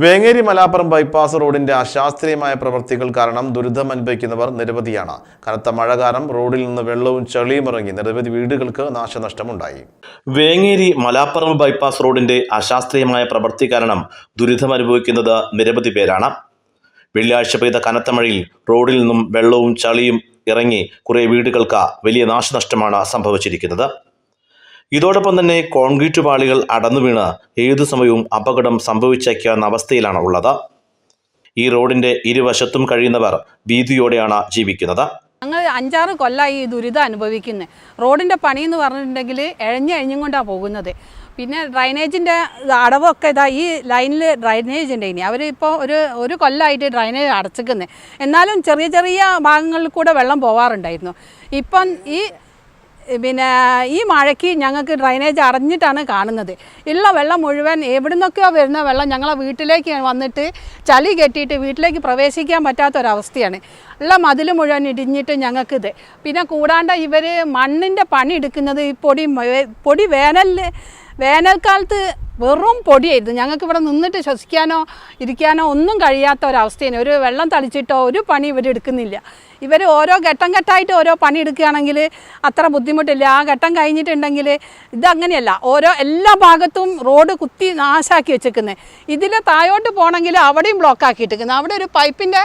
Vengeri Malappuram bypass റോഡിന്റെ അശാസ്ത്രീയമായ പ്രവൃത്തികൾ കാരണം ദുരിതം അനുഭവിക്കുന്നവർ നിരവധിയാണ്. കനത്ത മഴ കാരണം റോഡിൽ നിന്ന് വെള്ളവും ചെളിയും ഇറങ്ങി നിരവധി വീടുകൾക്ക് നാശനഷ്ടമുണ്ടായി. വേങ്ങേരി മലാപ്പുറം ബൈപ്പാസ് റോഡിന്റെ അശാസ്ത്രീയമായ പ്രവൃത്തി കാരണം ദുരിതം അനുഭവിക്കുന്നത് നിരവധി പേരാണ്. വെള്ളിയാഴ്ച പെയ്ത കനത്ത മഴയിൽ റോഡിൽ നിന്നും വെള്ളവും ചളിയും ഇറങ്ങി കുറെ വീടുകൾക്ക് വലിയ നാശനഷ്ടമാണ് സംഭവിച്ചിരിക്കുന്നത്. ഇതോടൊപ്പം തന്നെ കോൺക്രീറ്റ് പാളികൾ അടന്നു വീണ് ഏതു സമയവും അപകടം സംഭവിച്ചേക്കാവുന്ന അവസ്ഥയിലാണ് ഉള്ളത്. ഈ റോഡിന്റെ ഇരുവശത്തും കഴിയുന്നവർ ഭീതിയോടെയാണ് ജീവിക്കുന്നത്. ഞങ്ങൾ അഞ്ചാറ് കൊല്ലമായി ഈ ദുരിതം അനുഭവിക്കുന്നത് റോഡിന്റെ പണി എന്ന് പറഞ്ഞിട്ടുണ്ടെങ്കിൽ എഴഞ്ഞെഴിഞ്ഞും കൊണ്ടാണ് പോകുന്നത്. പിന്നെ ഡ്രൈനേജിന്റെ അടവൊക്കെ ഇതാ ഈ ലൈനിൽ ഡ്രൈനേജ് ഉണ്ട് ഇനി. അവരിപ്പോൾ ഒരു ഒരു കൊല്ലമായിട്ട് ഡ്രൈനേജ് അടച്ചിക്കുന്നത് എന്നാലും ചെറിയ ചെറിയ ഭാഗങ്ങളിൽ കൂടെ വെള്ളം പോവാറുണ്ടായിരുന്നു. ഇപ്പം ഈ പിന്നെ ഈ മഴയ്ക്ക് ഞങ്ങൾക്ക് ഡ്രൈനേജ് അടഞ്ഞിട്ടാണ് കാണുന്നത്. ഉള്ള വെള്ളം മുഴുവൻ എവിടുന്നൊക്കെയോ വരുന്ന വെള്ളം ഞങ്ങളെ വീട്ടിലേക്ക് വന്നിട്ട് ചളി കെട്ടിയിട്ട് വീട്ടിലേക്ക് പ്രവേശിക്കാൻ പറ്റാത്തൊരവസ്ഥയാണ്. ഉള്ള മതിൽ മുഴുവൻ ഇടിഞ്ഞിട്ട് ഞങ്ങൾക്കിത്. പിന്നെ കൂടാണ്ട് ഇവർ മണ്ണിന്റെ പണി എടുക്കുന്നത് ഈ പൊടി പൊടി വേനലിൽ വേനൽക്കാലത്ത് വെറും പൊടിയായിരുന്നു. ഞങ്ങൾക്ക് ഇവിടെ നിന്നിട്ട് ശ്വസിക്കാനോ ഇരിക്കാനോ ഒന്നും കഴിയാത്ത ഒരവസ്ഥയാണ്. ഒരു വെള്ളം തളിച്ചിട്ടോ ഒരു പണി ഇവർ എടുക്കുന്നില്ല. ഇവർ ഓരോ ഘട്ടം ഘട്ടമായിട്ട് ഓരോ പണി എടുക്കുകയാണെങ്കിൽ അത്ര ബുദ്ധിമുട്ടില്ല. ആ ഘട്ടം കഴിഞ്ഞിട്ടുണ്ടെങ്കിൽ ഇതങ്ങനെയല്ല. ഓരോ എല്ലാ ഭാഗത്തും റോഡ് കുത്തി നാശാക്കി വെച്ചേക്കുന്നത് ഇതിൽ താഴോട്ട് പോകണമെങ്കിൽ അവിടെയും ബ്ലോക്ക് ഇട്ടിരിക്കുന്നത് അവിടെ ഒരു പൈപ്പിന്റെ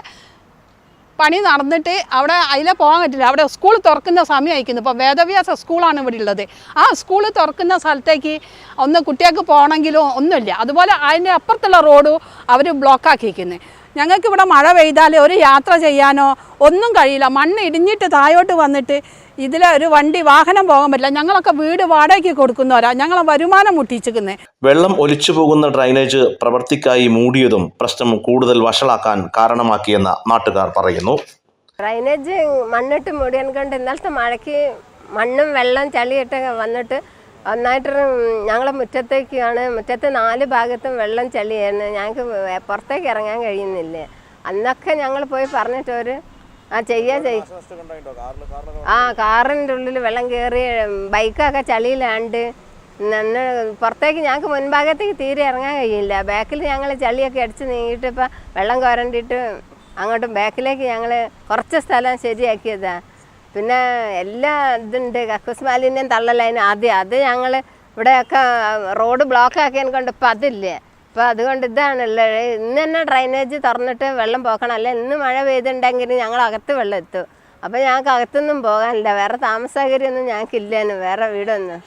പണി നടന്നിട്ട് അവിടെ അതിലെ പോകാൻ പറ്റില്ല. അവിടെ സ്കൂൾ തുറക്കുന്ന സമയം അയക്കുന്നു ഇപ്പോൾ വേദവ്യാസ സ്കൂളാണ് ഇവിടെ ഉള്ളത്. ആ സ്കൂൾ തുറക്കുന്ന സ്ഥലത്തേക്ക് ഒന്ന് കുട്ടികൾക്ക് പോകണമെങ്കിലും ഒന്നുമില്ല. അതുപോലെ അതിന്റെ അപ്പുറത്തുള്ള റോഡും അവർ ബ്ലോക്കാക്കിയിരിക്കുന്നത് ഞങ്ങൾക്ക് ഇവിടെ മഴ പെയ്താൽ ഒരു യാത്ര ചെയ്യാനോ ഒന്നും കഴിയില്ല. മണ്ണ് ഇടിഞ്ഞിട്ട് താഴോട്ട് വന്നിട്ട് ഇതിൽ ഒരു വണ്ടി വാഹനം പോകാൻ പറ്റില്ല. ഞങ്ങളൊക്കെ വീട് വാടകയ്ക്ക് കൊടുക്കുന്നവരാ. ഞങ്ങളെ വരുമാനം മുട്ടിച്ചിരിക്കുന്നത് വെള്ളം ഒലിച്ചു പോകുന്ന ഡ്രൈനേജ് പ്രവൃത്തിക്കായി മൂടിയതും പ്രശ്നം കൂടുതൽ വഷളാക്കാൻ കാരണമാക്കിയെന്ന് നാട്ടുകാർ പറയുന്നു. ഡ്രൈനേജ് മണ്ണിട്ട് മൂടിയാൻ കൊണ്ട് ഇന്നലത്തെ മഴയ്ക്ക് മണ്ണും വെള്ളം ചളിയിട്ട് വന്നിട്ട് ഒന്നായിട്ട് ഞങ്ങളെ മുറ്റത്തേക്കാണ് മുറ്റത്തെ നാല് ഭാഗത്തും വെള്ളം ചളിയായിരുന്നു. ഞങ്ങൾക്ക് പുറത്തേക്ക് ഇറങ്ങാൻ കഴിയുന്നില്ല? അന്നൊക്കെ ഞങ്ങൾ പോയി പറഞ്ഞിട്ട് ഒരു ആ ചെയ്യാ ചെയ്യ ആ കാറിന്റെ ഉള്ളിൽ വെള്ളം കയറി ബൈക്കൊക്കെ ചളിയിലാണ്ട് നന്ന് പുറത്തേക്ക് ഞങ്ങൾക്ക് മുൻഭാഗത്തേക്ക് തീരെ ഇറങ്ങാൻ കഴിയില്ല. ബാക്കിൽ ഞങ്ങൾ ചളിയൊക്കെ അടിച്ച് നീങ്ങിയിട്ട് ഇപ്പം വെള്ളം കോരണ്ടിട്ട് അങ്ങോട്ടും ബാക്കിലേക്ക് ഞങ്ങൾ കുറച്ച് സ്ഥലം ശരിയാക്കിയതാ. പിന്നെ എല്ലാ ഇതുണ്ട്. കക്കൂസ് മാലിന്യം തള്ളലതിന് ആദ്യം. അത് ഞങ്ങൾ ഇവിടെയൊക്കെ റോഡ് ബ്ലോക്ക് ആക്കിയതിനെ കൊണ്ട് ഇപ്പം അതില്ലേ. അപ്പോൾ അതുകൊണ്ട് ഇതാണുള്ളത് ഇന്ന് തന്നെ ഡ്രൈനേജ് തുറന്നിട്ട് വെള്ളം പോക്കണം. അല്ല ഇന്ന് മഴ പെയ്തിട്ടുണ്ടെങ്കിൽ ഞങ്ങൾ അകത്ത് വെള്ളം എത്തും. അപ്പോൾ ഞങ്ങൾക്ക് അകത്തൊന്നും പോകാനില്ല. വേറെ താമസ സൗകര്യമൊന്നും ഞങ്ങൾക്ക് ഇല്ലേനു. വേറെ വീടൊന്നും.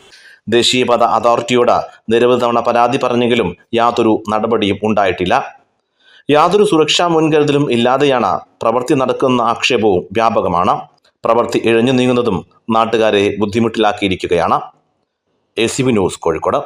ദേശീയപാത അതോറിറ്റിയോട് നിരവധി തവണ പരാതി പറഞ്ഞെങ്കിലും യാതൊരു നടപടിയും ഉണ്ടായിട്ടില്ല. യാതൊരു സുരക്ഷാ മുൻകരുതലും ഇല്ലാതെയാണ് പ്രവൃത്തി നടക്കുന്ന ആക്ഷേപവും വ്യാപകമാണ്. പ്രവൃത്തി ഇഴഞ്ഞു നീങ്ങുന്നതും നാട്ടുകാരെ ബുദ്ധിമുട്ടിലാക്കിയിരിക്കുകയാണ്. A C B news Kozhikode.